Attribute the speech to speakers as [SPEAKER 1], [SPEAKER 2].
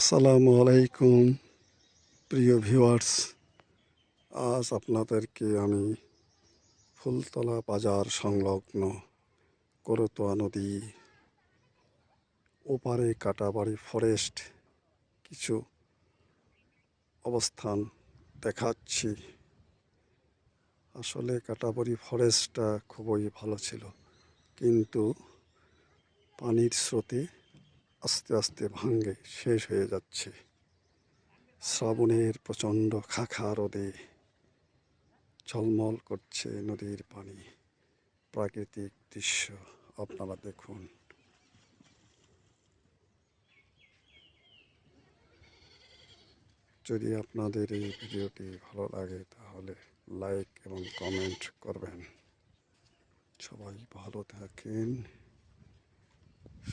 [SPEAKER 1] আসসালামু আলাইকুম, প্রিয় ভিউয়ার্স। আজ আপনাদেরকে আমি ফুলতলা বাজার সংলগ্ন করতোয়া নদী ওপারে কাটাবাড়ি ফরেস্ট কিছু অবস্থান দেখাচ্ছি। আসলে কাটাবাড়ি ফরেস্টটা খুবই ভালো ছিল, কিন্তু পানির স্রোতে আস্তে আস্তে ভাঙ্গে শেষ হয়ে যাচ্ছে। শ্রাবণের প্রচণ্ড খাখা রোদে ঝলমল করছে নদীর পানি। প্রাকৃতিক দৃশ্য আপনারা দেখুন। যদি আপনাদের এই ভিডিওটি ভালো লাগে, তাহলে লাইক এবং কমেন্ট করবেন। সবাই ভালো থাকেন।